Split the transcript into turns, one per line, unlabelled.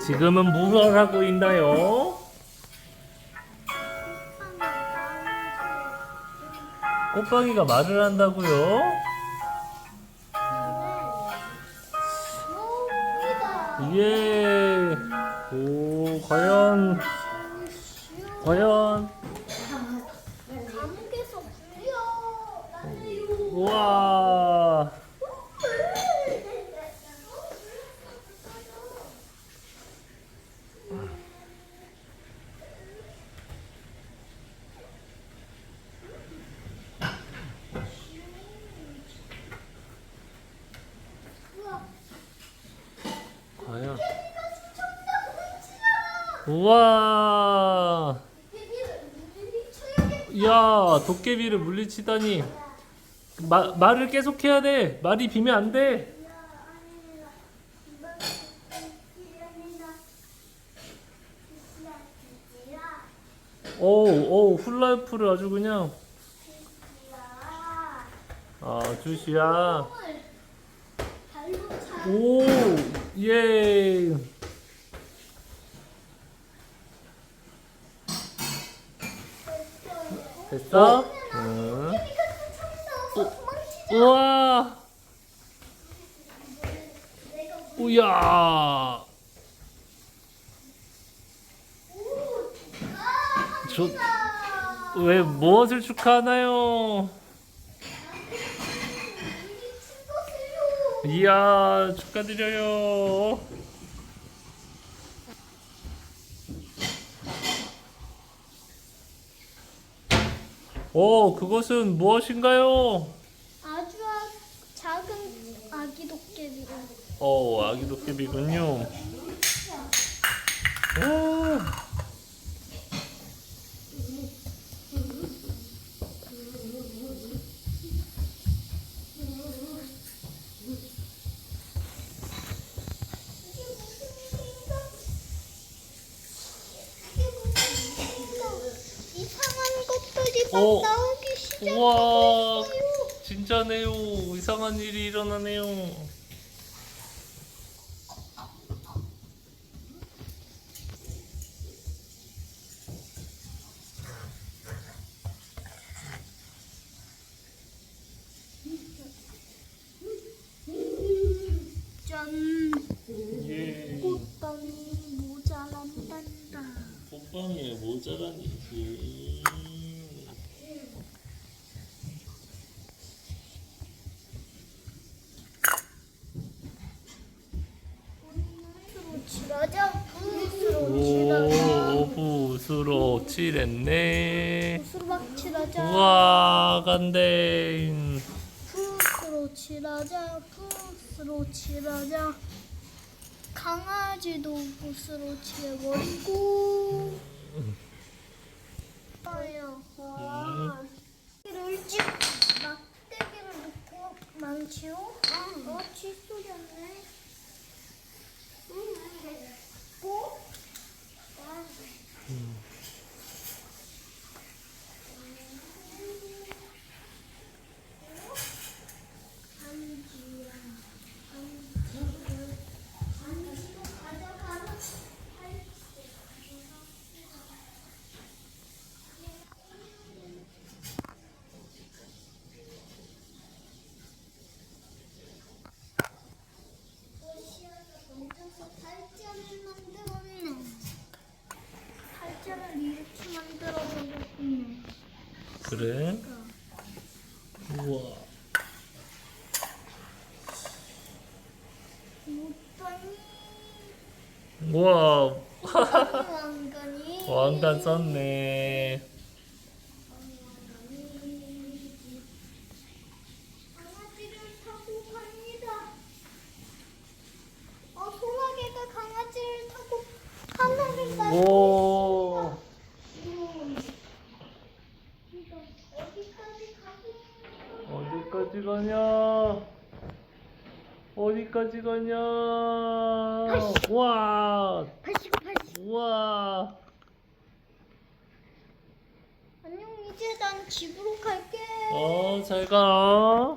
지금은 무엇 하고 있나요? 꽃방이가 말을 한다고요? 예. 오, 과연, 과연.
나는 이거
우와. 과연. 우와. 야, 도깨비를 물리치다니. 마, 말을 계속 해야 돼. 말이 비면 안 돼. 오우, 오우, 훌라후프를 아주 그냥. 아, 주시야. 오, 예. 됐어? 응. 우와. 우야. 저, 왜 무엇을 축하하나요? 이야, 축하드려요. 오, 그것은 무엇인가요?
아주 아- 작은 아기 도깨비가
어, 아기 도깨비군요. 오.
이상한 것들이 막
어.
나오기.
우와, 진짜네요. 이상한 일이 일어나네요.
짠.
예.
꽃감이 모자란단다.
꽃방에 모자라니.
붓 칠하자. 붓으로 칠하자.
오, 붓으로 칠했네.
붓으로 막 칠하자.
우와, 간대.
붓으로 칠하자. 붓으로 칠하자. 강아지도 붓으로 칠해버리고. 아야, 와. 이를 쭉 막대기를 놓고 망치요? 어, 칫솔이었네. 응, 됐고. 아, 반지야, 반지를, 반지를 가져가라. 팔자를 만들었네. 팔자를 이렇게 만들어버렸네.
그래? 우와.
못하니
우와,
왕관이
왕관 썼네.
강아지를 타고 갑니다. 어, 소라게가 강아지를 타고 하늘을 가요.
오,
이거 어디까지 가고
어디까지 가냐? 어디까지 가냐? 와,
80, 80.
우와.
안녕, 이제 난 집으로 갈게.
어, 잘 가.